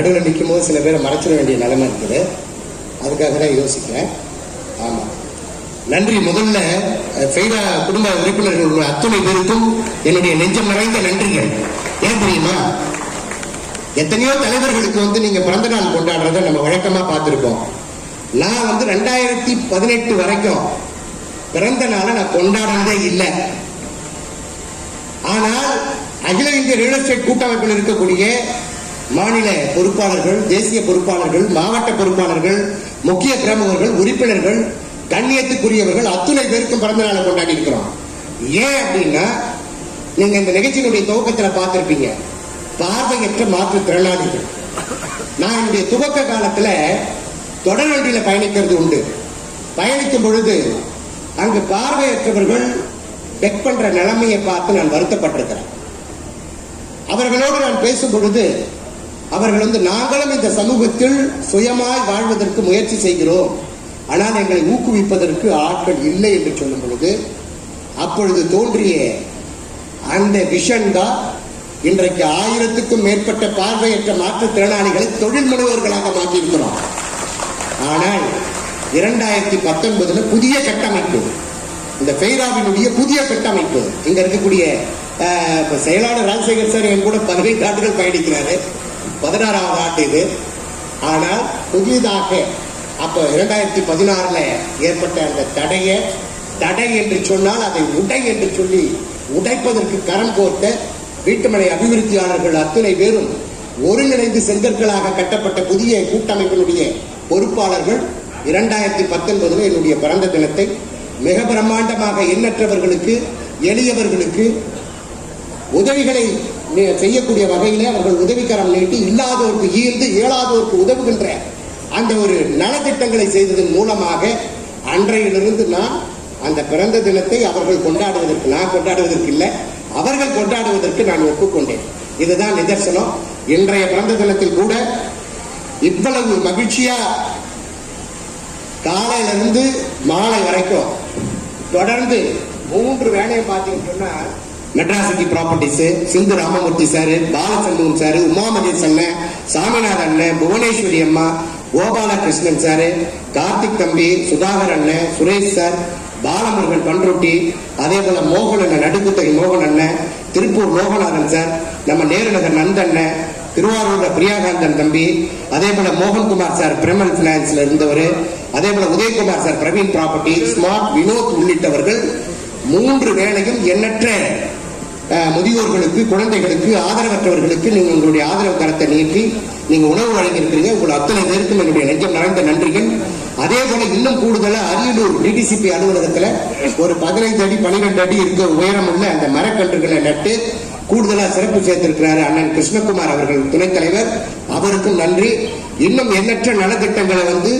நடுவில் நிற்கும் போது சில பேரை மறைச்சிட வேண்டிய நிலைமை இருக்குது. அதுக்காக தான் யோசிக்கிறேன். ஆமாம் நன்றி. முதல்ல ஃபெய்டா குடும்ப உறுப்பினர்கள் அத்துணை பேருக்கும் என்னுடைய நெஞ்சம் நிறைந்த நன்றிகள். ஏன் தெரியுமா? எத்தனையோ தலைவர்களுக்கு வந்து நீங்க பிறந்த நாள் கொண்டாடுறத நம்ம வழக்கமா பார்த்துருக்கோம் நான் வந்து ரெண்டாயிரத்தி பதினெட்டு வரைக்கும் பிறந்த நாளை நான் கொண்டாடுறதே இல்லை. ஆனால் அகில இந்திய ரியல் எஸ்டேட் கூட்டமைப்பில் இருக்கக்கூடிய மாநில பொறுப்பாளர்கள் தேசிய பொறுப்பாளர்கள் மாவட்ட பொறுப்பாளர்கள் முக்கிய பிரமுகர்கள் உறுப்பினர்கள் கண்ணியத்துக்குரியவர்கள் அத்துணை பேருக்கும் பிறந்த நாளை கொண்டாடி இருக்கிறோம். ஏன் அப்படின்னா நீங்க இந்த நிகழ்ச்சியினுடைய துவக்கத்தில் பார்த்திருப்பீங்க. பார்வையற்ற மாற்றுத்திறனாளிகள் நான் என்னுடைய துவக்க காலத்துல தொடர் வண்டியில பயணிக்கிறது உண்டு. பயணிக்கும் பொழுது அங்கு பார்வையற்றவர்கள் பெக் பண்ற நிலைமையை பார்த்து நான் வருத்தப்பட்டிருக்கிறேன். அவர்களோடு நான் பேசும் பொழுது அவர்கள் வந்து நாங்களும் இந்த சமூகத்தில் சுயமாய் வாழ்வதற்கு முயற்சி செய்கிறோம். ஆனால் எங்களை ஊக்குவிப்பதற்கு ஆட்கள் இல்லை என்று சொல்லும் பொழுது அப்பொழுது தோன்றிய அந்த விஷன் தான் இன்றைக்கு ஆயிரத்துக்கும் மேற்பட்ட பார்வையற்ற மாற்றுத்திறனாளிகளை தொழில் முனைவோர்களாக மாற்றியிருக்கிறோம். ஆனால் இரண்டாயிரத்தி பத்தொன்பதுல புதிய கட்டமைப்பு இந்த பெய்ராவினுடைய புதிய கட்டமைப்பு இங்க இருக்கக்கூடிய செயலாளர் ராஜசேகர் சார் என் கூட பதினைந்து ஆண்டுகள் பயணிக்கிறாரு. பதினாறாவது ஆண்டு இது. ஆனால் புதிதாக அப்ப இரண்டாயிரத்தி பதினாறுல ஏற்பட்ட அந்த தடையை தடை என்று சொன்னால் அதை உடை என்று சொல்லி உடைப்பதற்கு கரம் கோர்த்த வீட்டுமனை அபிவிருத்தியாளர்கள் அத்தனை பேரும் ஒருங்கிணைந்து செங்கற்களாக கட்டப்பட்ட புதிய கூட்டமைப்பினுடைய பொறுப்பாளர்கள் இரண்டாயிரத்தி பத்தொன்பதுல என்னுடைய பிறந்த தினத்தை மிக பிரம்மாண்டமாக எண்ணற்றவர்களுக்கு எளியவர்களுக்கு உதவிகளை செய்யக்கூடிய வகையிலே அவர்கள் உதவிக்கரம் நீட்டி இல்லாதோருக்கு ஈர்ந்து இயலாதோருக்கு உதவுகின்ற அந்த ஒரு நலத்திட்டங்களை செய்ததன் மூலமாக அன்றையிலிருந்து நான் அந்த பிறந்த தினத்தை அவர்கள் கொண்டாடுவதற்கு நான் கொண்டாடுவதற்கு இல்லை அவர்கள் கொண்டாடுவதற்கு நான் ஒப்புக்கொண்டேன். இதுதான் நிதர்சனம். இன்றைய பிறந்த தினத்தில் கூட இவ்வளவு மகிழ்ச்சியா காலையிலிருந்து மாலை வரைக்கும் தொடர்ந்து மூன்று வேலையை பார்த்தீங்கன்னு Madras city properties Sindhu Ramamoorthy sir Balachandran sir Umamahesh அண்ணன் சாமிநாதன் அண்ணன் புவனேஸ்வரி அம்மா கோபாலகிருஷ்ணன் சார் கார்த்திக் தம்பி சுதாகர் அண்ணன் சுரேஷ் சார் பாலமுருகன் பண்ருட்டி அதே போல மோகன் அண்ணன் நடுக்குத்தகை மோகன் அண்ணன் திருப்பூர் லோகநாதன் சார் நம்ம நேருநகர் நந்தண்ணன் திருவாரூர்ல பிரியாகாந்தன் தம்பி அதே போல மோகன்குமார் சார் பிரமல் பினான்ஸ்ல இருந்தவர் அதே போல Udayakumar sir Praveen property smart Vinod உள்ளிட்டவர்கள் மூன்று வேளையும் எண்ணற்ற முதியோர்களுக்கு குழந்தைகளுக்கு ஆதரவற்றவர்களுக்கு நீங்கள் உங்களுடைய ஆதரவு கரத்தை நீட்டி நீங்கள் உணவு வழங்கியிருக்கிறீங்க. உங்கள் அத்தனை பேருக்கும் என்னுடைய நெஞ்சம் நிறைந்த நன்றிகள். அதே போல இன்னும் கூடுதலாக அரியலூர் டிடிசிபி அலுவலகத்துல ஒரு பதினைந்து அடி பன்னிரெண்டு அடி இருக்க உயரம் உள்ள அந்த மரக்கன்றுகளை நட்டு கூடுதலாக சிறப்பு சேர்த்திருக்கிறார் அண்ணன் கிருஷ்ணகுமார் அவர்கள் துணைத் தலைவர். அவருக்கும் நன்றி. இன்னும் எண்ணற்ற நலத்திட்டங்களை வந்து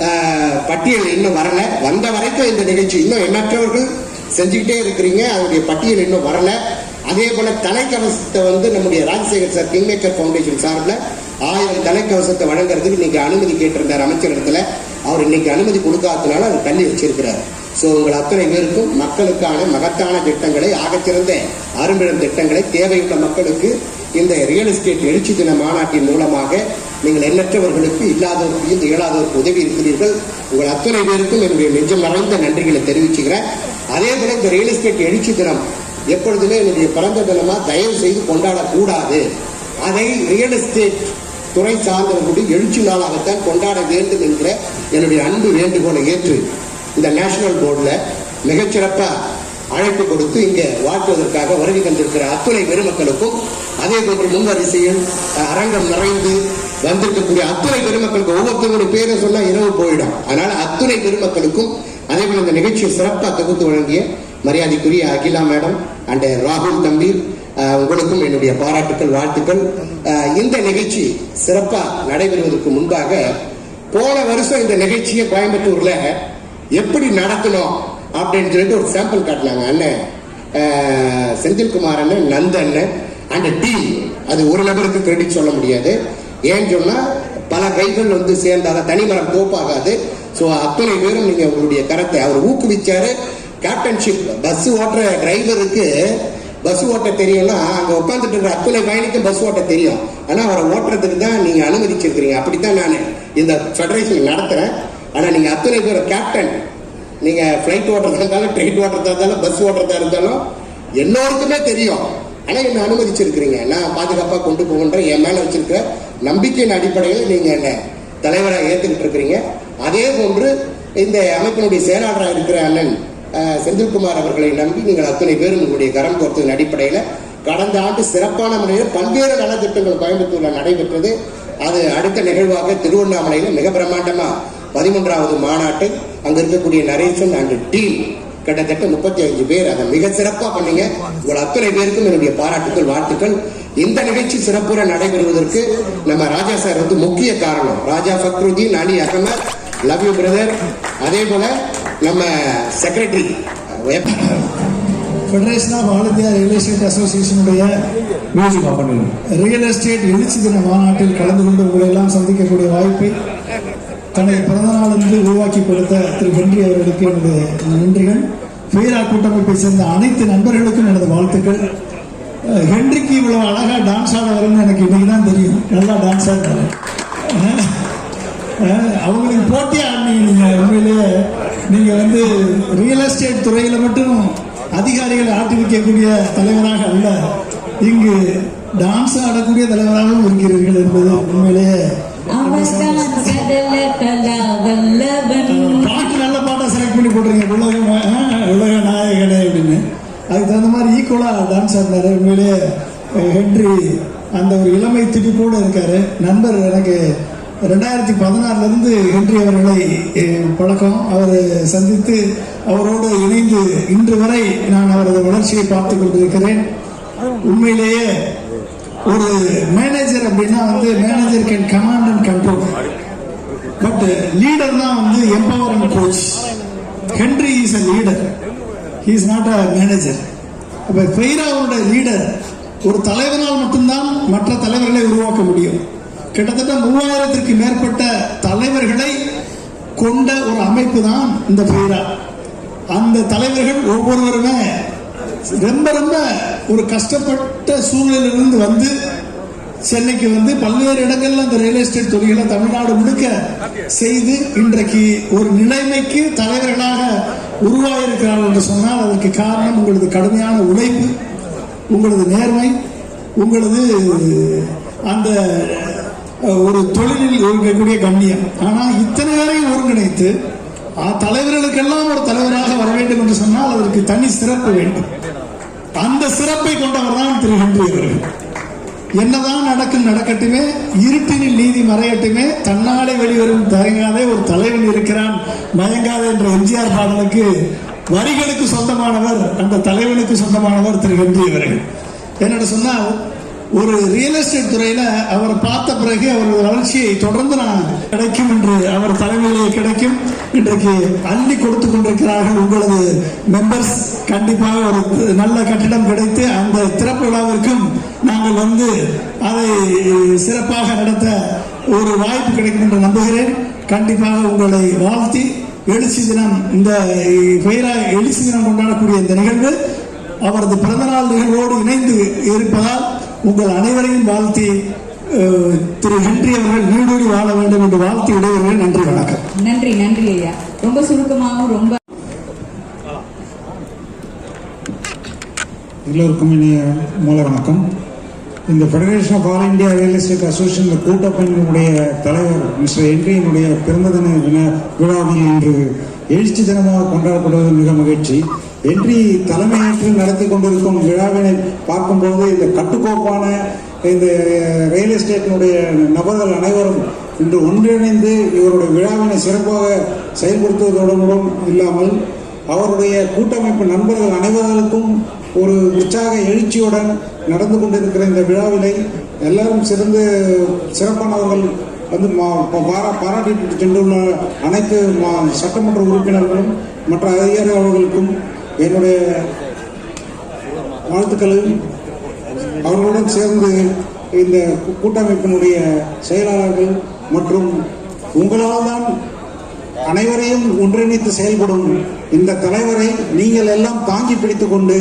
ஆஹ், பட்டியல் இன்னும் வரல. வந்த வரைக்கும் இந்த நிகழ்ச்சி இன்னும் எண்ணற்றவர்கள் செஞ்சுக்கிட்டே இருக்கிறீங்க. அதனுடைய பட்டியல் இன்னும் வரல. அதே போல தலைக்கவசத்தை வந்து நம்முடைய ராஜசேகர் சார் கிங்மேக்கர் ஃபவுண்டேஷன் சார்பில் ஆயிரம் தலைக்கவசத்தை வழங்குறதுக்கு இன்னைக்கு அனுமதி கேட்டிருந்தார் அமைச்சர் இடத்துல. அவர் இன்னைக்கு அனுமதி கொடுக்காததுனால அவர் தள்ளி வச்சிருக்கிறார். ஸோ உங்கள் அத்தனை பேருக்கும் மக்களுக்கான மகத்தான திட்டங்களை ஆகச்சிறந்த அரும்பிடம் திட்டங்களை தேவையுள்ள மக்களுக்கு இந்த ரியல் எஸ்டேட் எழுச்சி தின மாநாட்டின் மூலமாக நீங்கள் எண்ணற்றவர்களுக்கு இல்லாதவருக்கு இந்த இயலாதவருக்கு உதவி இருக்கிறீர்கள். உங்கள் அத்தனை பேருக்கும் என்னுடைய நெஞ்சம் நிறைந்த நன்றிகளை தெரிவிச்சுக்கிறேன். அதே போல இந்த ரியல் எஸ்டேட் எழுச்சி தினம் எப்பொழுதுமே என்னுடைய பிறந்த தினமா தயவு செய்து கொண்டாடக்கூடாது. அதை ரியல் எஸ்டேட் துறை சார்ந்தவர்களுடைய எழுச்சி நாளாகத்தான் கொண்டாட வேண்டும் என்கிற என்னுடைய அன்பு வேண்டுகோளை ஏற்று இந்த நேஷனல் போர்டில் மிகச்சிறப்பாக அழைப்பு கொடுத்து இங்கே வாழ்த்துவதற்காக வருகை தந்திருக்கிற அத்துணை பெருமக்களுக்கும் அதே போன்று முன்வரிசையில் அரங்கம் நிறைந்து வந்திருக்கக்கூடிய அத்துணை பெருமக்களுக்கு ஒவ்வொருத்தருடைய பேரை சொன்னா இரவு போயிடும். அதனால அத்துணை பெருமக்களுக்கும் அதே போல இந்த நிகழ்ச்சியை சிறப்பாக தொகுத்து வழங்கிய மரியாதைக்குரிய அகிலா மேடம் அண்ட் ராகுல் தம்பி உங்களுக்கும் என்னுடைய பாராட்டுக்கள் வாழ்த்துக்கள். இந்த நிகழ்ச்சி சிறப்பாக நடைபெறுவதற்கு முன்பாக போன வருஷம் இந்த நிகழ்ச்சியை கோயம்புத்தூர்ல எப்படி நடத்தணும் அப்படின்னு சொல்லிட்டு ஒரு சாம்பிள் காட்டினாங்க. அண்ணன் செந்தில்குமார் அண்ணன் நந்த அண்ணன் அண்ட் டீம். அது ஒரு நபருக்கு கிரெடிட் சொல்ல முடியாது. ஏன்னு சொன்னால் பல கைகள் வந்து சேர்ந்தாதான் தனிமரம் தோப்பாகாது. ஸோ அத்தனை பேரும் நீங்கள் உங்களுடைய கரத்தை அவர் ஊக்குவிச்சாரு. கேப்டன்ஷிப் பஸ் ஓட்டுற டிரைவருக்கு பஸ் ஓட்ட தெரியும்னா அங்கே உட்காந்துட்டு இருக்கிற அத்துணை பயணிக்கும் பஸ் ஓட்ட தெரியும். ஆனால் அவரை ஓட்டுறதுக்கு தான் நீங்கள் அனுமதிச்சிருக்கிறீங்க. அப்படி தான் நான் இந்த ஃபெடரேஷன் நடத்துகிறேன் ஆனால் நீங்கள் அத்துணை பேர் கேப்டன் நீங்கள் ஃப்ளைட் ஓட்டுறதா இருந்தாலும் ட்ரெயின் ஓட்டுறதா இருந்தாலும் பஸ் ஓட்டுறதா இருந்தாலும் எல்லோருக்குமே தெரியும். ஆனால் என்ன அனுமதிச்சிருக்கிறீங்க? நான் பாதுகாப்பாக கொண்டு போகின்ற என் மேலே வச்சிருக்கிற நம்பிக்கையின் அடிப்படையில் நீங்கள் என்னை தலைவராக ஏற்றுக்கிட்டு இருக்கிறீங்க. அதே போன்று இந்த அமைப்பினுடைய செயலாளராக இருக்கிற அண்ணன் செந்தில்குமார் அவர்களை நம்பி நீங்கள் அத்தனை பேரும் உங்களுடைய கரம் கோர்த்ததன் அடிப்படையில் கடந்த ஆண்டு சிறப்பான முறையில் பல்வேறு நலத்திட்டங்கள் கோயம்புத்தூரில் நடைபெற்றது. அது அடுத்த நிகழ்வாக திருவண்ணாமலையில் மிக பிரம்மாண்டமாக பதிமூன்றாவது மாநாட்டை அங்கே இருக்கக்கூடிய நரேசன் அண்ட் டீம் கிட்டத்தட்ட முப்பத்தி அஞ்சு பேர் அதை மிக சிறப்பாக பண்ணீங்க. உங்கள் அத்தனை பேருக்கும் என்னுடைய பாராட்டுக்கள் வாழ்த்துக்கள். இந்த நிகழ்ச்சி சிறப்புற நடைபெறுவதற்கு நம்ம ராஜா சார் வந்து முக்கிய காரணம். Raja Fakruddin Ali Ahmed love you brother. அதே போல நம்ம secretary federation of all India real estate அசோசியேஷனுடைய music real estate எழுச்சி தின மாநாட்டில் கலந்து கொண்டு உங்களை எல்லாம் சந்திக்கக்கூடிய வாய்ப்பை தனது பிறந்த நாளிலிருந்து உருவாக்கி கொடுத்த திரு ஹென்றி அவர்களுக்கு எனது நன்றிகள். ஃபெய்ரா கூட்டமைப்பை சேர்ந்த அனைத்து நண்பர்களுக்கும் எனது வாழ்த்துக்கள். ஹென்றிக்கு இவ்வளவு அழகா டான்ஸ் ஆட வரும்னு எனக்கு இன்னைக்கு தான் தெரியும். நல்லா டான்ஸ் ஆடுறாரு. அவங்களுக்கு போட்டியா ஆடினீங்க நீங்க உண்மையிலேயே நீங்க வந்து ரியல் எஸ்டேட் துறையில மட்டும் அதிகாரிகளை ஆட்டிவிக்கக்கூடிய தலைவராக அல்ல இங்கு டான்ஸ் ஆடக்கூடிய தலைவராகவும் இருக்கிறீர்கள் என்பது உண்மையிலேயே பாட்டு நல்ல பாட்டா செலக்ட் பண்ணி போட்டுருங்க உலக உலக நாயகனே அப்படின்னு. அதுக்கு தகுந்த மாதிரி ஈக்குவலா டான்ஸ் ஆடினாரு உண்மையிலேயே ஹென்றி அந்த ஒரு இளமை துடிப்போடு இருக்காரு. நண்பர் எனக்கு ரெண்டாயிரத்தி பதினாறுல இருந்து ஹென்றி அவர்களை பழக்கம். அவர் சந்தித்து அவரோடு இணைந்து இன்று வரை நான் அவரது வளர்ச்சியை பார்த்து கொண்டிருக்கிறேன். உண்மையிலேயே ஒரு மேனேஜர் அப்படின்னா வந்து manager can command and control but leader தான் வந்து empower and coach Henry is a leader he is not a manager அப்போ ஃபெய்ராவோட லீடர் ஒரு தலைவனால் மட்டும்தான் மற்ற தலைவர்களை உருவாக்க முடியும். கிட்டத்தட்ட மூவாயிரத்திற்கு மேற்பட்ட தலைவர்களை கொண்ட ஒரு அமைப்பு தான் இந்த பீரா. அந்த தலைவர்கள் ஒவ்வொருவருமே ரொம்ப ரொம்ப ஒரு கஷ்டப்பட்ட சூழ்நிலையிலிருந்து வந்து சென்னைக்கு வந்து பல்வேறு இடங்கள்ல அந்த ரியல் எஸ்டேட் தொழில்களை தமிழ்நாடு முழுக்க செய்து இன்றைக்கு ஒரு நிலைமைக்கு தலைவர்களாக உருவாயிருக்கிறார்கள் என்று சொன்னால் அதற்கு காரணம் உங்களது கடுமையான உழைப்பு உங்களது நேர்மை உங்களது அந்த ஒரு தொழிலில் இருக்கக்கூடிய கண்ணியம் ஆனால் இத்தனை பேரையும் ஒருங்கிணைத்து தலைவர்களுக்கெல்லாம் ஒரு தலைவராக வர வேண்டும் என்று சொன்னால் அதற்கு தனி சிறப்பு வேண்டும். அந்த சிறப்பை கொண்டவர் தான் திரு. ஹென்றி அவர்கள். என்னதான் நடக்கும் நடக்கட்டுமே இருட்டினில் நீதி மறையட்டுமே தன்னாலே வெளிவரும் தயங்காதே ஒரு தலைவன் இருக்கிறான் மயங்காதே என்ற எம்ஜிஆர் பாடலுக்கு வரிகளுக்கு சொந்தமானவர் அந்த தலைவனுக்கு சொந்தமானவர் திரு. ஹென்றி அவர்கள். என்னென்னு சொன்னால் ஒரு ரியல் எஸ்டேட் துறையில அவரை பார்த்த பிறகு அவரது வளர்ச்சியை தொடர்ந்து நான் கிடைக்கும் என்று அவர் தலைமையிலே கிடைக்கும். இன்றைக்கு அள்ளி கொடுத்து கொண்டிருக்கிறார்கள் உங்களது மெம்பர்ஸ் கண்டிப்பாக ஒரு நல்ல கட்டிடம் கிடைத்து அந்த திறப்பு விழாவிற்கும் நாங்கள் வந்து அதை சிறப்பாக நடத்த ஒரு வாய்ப்பு கிடைக்கும் என்று நம்புகிறேன். கண்டிப்பாக உங்களை வாழ்த்தி எழுச்சி தினம் இந்த பெயரா எழுச்சி தினம் கொண்டாடக்கூடிய இந்த நிகழ்வு அவரது பிறந்தநாள் நிகழ்வோடு இணைந்து இருப்பதால் உங்கள் அனைவரையும் வாழ்த்தி திரு ஹென்றி அவர்கள் நீடூடி வாழ வேண்டும் என்று வாழ்த்தி விடைபெறுகிறேன் நன்றி வணக்கம். நன்றி நன்றி ஐயா. ரொம்ப சுருக்கமாகவும் ரொம்ப எல்லோருக்கும் இனிய மூல வணக்கம். இந்த federation of all India real estate association கூட்டமைப்பினுடைய தலைவர் மிஸ்டர் என்ட்ரியினுடைய பிறந்த தின விழா- விழாவில் இன்று எழுச்சி தினமாக கொண்டாடப்படுவது மிக மகிழ்ச்சி. என்றி தலைமையேற்று நடத்தி கொண்டிருக்கும் விழாவினை பார்க்கும்போது இந்த கட்டுக்கோப்பான இந்த ரியல் எஸ்டேட்டினுடைய நபர்கள் அனைவரும் இன்று ஒன்றிணைந்து இவருடைய விழாவினை சிறப்பாக செயல்படுத்துவதோடும் இல்லாமல் அவருடைய கூட்டமைப்பு நண்பர்கள் அனைவர்களுக்கும் ஒரு உற்சாக எழுச்சியுடன் நடந்து கொண்டிருக்கிற இந்த விழாவினை எல்லாரும் சிறந்து சிறப்பானவர்கள் வந்து மா- பாரா பாராட்டிட்டு சென்றுள்ள அனைத்து மா- சட்டமன்ற உறுப்பினர்களும் மற்ற அதிகாரி அவர்களுக்கும் என்னுடைய வாழ்த்துக்களையும் அவர்களுடன் சேர்ந்து இந்த கூட்டமைப்பினுடைய செயலாளர்கள் மற்றும் உங்களால் தான் அனைவரையும் ஒன்றிணைத்து செயல்படும் இந்த தலைவரை நீங்கள் எல்லாம் தாங்கி பிடித்து கொண்டு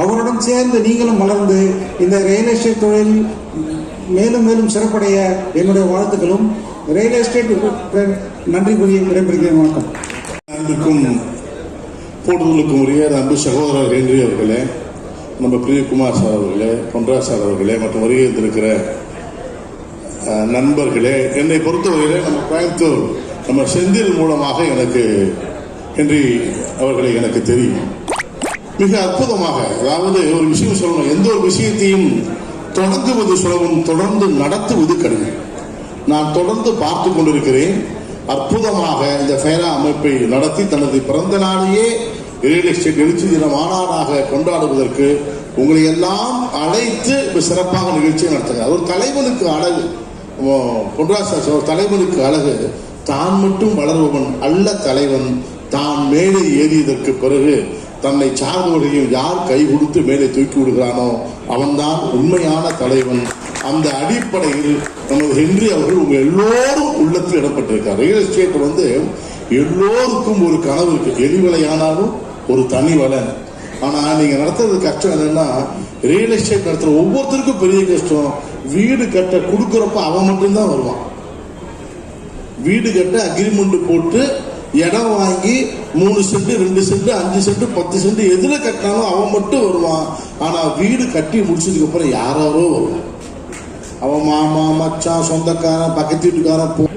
அவருடன் சேர்ந்து நீங்களும் வளர்ந்து இந்த ரியல் எஸ்டேட் தொழில் மேலும் மேலும் சிறப்படைய என்னுடைய வாழ்த்துக்களும். ரியல் எஸ்டேட் நன்றி கூறிய விடைபெறுகிறேன். வணக்கம். அன்புக்கும் கூடுதலுக்கு உரிய அன்பு சகோதரர் ஹென்றி அவர்களே நம்ம பிரியகுமார் சார் அவர்களே பொன்ராஜ் சார் அவர்களே மற்றும் வருகை இருந்திருக்கிற நண்பர்களே என்னை பொறுத்தவரையில் நம்ம கோயம்புத்தூர் நம்ம செந்தில் மூலமாக எனக்கு ஹென்றி அவர்களை எனக்கு தெரியும். மிக அற்புதமாக அதாவது ஒரு விஷயம் சொல்லணும் எந்த ஒரு விஷயத்தையும் தொடங்குவது சுலபம் தொடர்ந்து நடத்துவது கடினம். நான் தொடர்ந்து பார்த்து கொண்டிருக்கிறேன் அற்புதமாக இந்த ஃபேரா அமைப்பை நடத்தி தனது பிறந்த நாளையே ரியல் எஸ்டேட் எழுச்சி தின மாநாடாக கொண்டாடுவதற்கு உங்களை எல்லாம் அழைத்து சிறப்பாக நிகழ்ச்சியை நடத்துங்க. ஒரு தலைவனுக்கு அழகு. ஓ, பொன்ராஜ் ஒரு தலைவனுக்கு அழகு. தான் மட்டும் வளருபவன் அல்ல தலைவன். தான் மேலே ஏறியதற்கு பிறகு தன்னை சார்ந்தவர்களையும் யார் கை கொடுத்து மேலே தூக்கி விடுகிறானோ அவன்தான் உண்மையான தலைவன். அந்த அடிப்படையில் நமது ஹென்றி அவர்கள் உங்க எல்லோரும் உள்ளத்தில் இடப்பட்டிருக்கார் ரியல் எஸ்டேட் வந்து எல்லோருக்கும் ஒரு கனவு இருக்கு. எரிவிலையானாலும் ஒரு தனி வலை. ஆனா நீங்க நடத்துறது கஷ்டம் என்னன்னா ரியல் எஸ்டேட் நடத்துற ஒவ்வொருத்தருக்கும் பெரிய கஷ்டம். வீடு கட்ட கொடுக்கறப்ப அவன் மட்டும்தான் வருவான். வீடு கட்ட அக்ரிமெண்ட் போட்டு இடம் வாங்கி மூணு சென்ட் ரெண்டு சென்ட் அஞ்சு சென்ட் பத்து சென்ட் எதுல கட்டினாலும் அவன் மட்டும் வருவான். ஆனா வீடு கட்டி முடிச்சதுக்கு அப்புறம் யாரோ வருவான் அவன் மாமா மச்சான் சொந்தக்காரன் பக்கத்து வீட்டுக்காரன் போ-